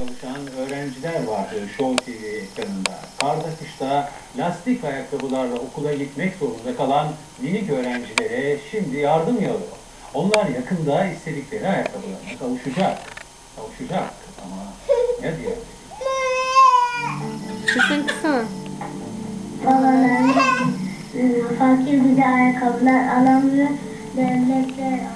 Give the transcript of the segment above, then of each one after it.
çalışan öğrenciler vardı Show TV ekranında. Karda kışta lastik ayakkabılarla okula gitmek zorunda kalan minik öğrencilere şimdi yardım yağıyor. Onlar yakında istedikleri ayakkabılarına kavuşacak. Kavuşacak ama ne diye? Sesin kısa. Babalarımız e, fakir bize ayakkabılar alamıyor. Devletler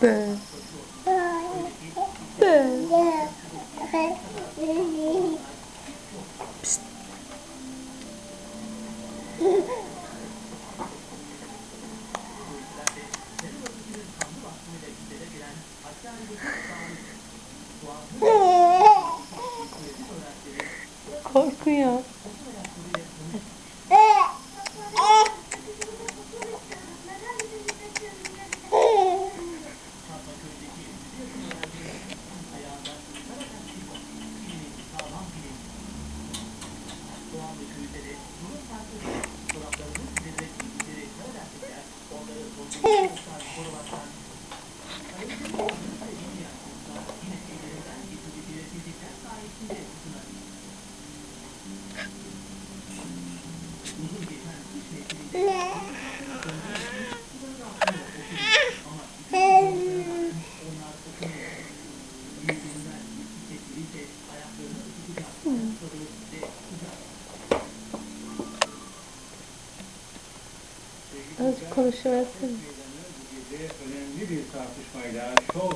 Bö. Bö. Korkuyor. Azıcık konuşuversin. Bu gece önemli bir tartışmayla Show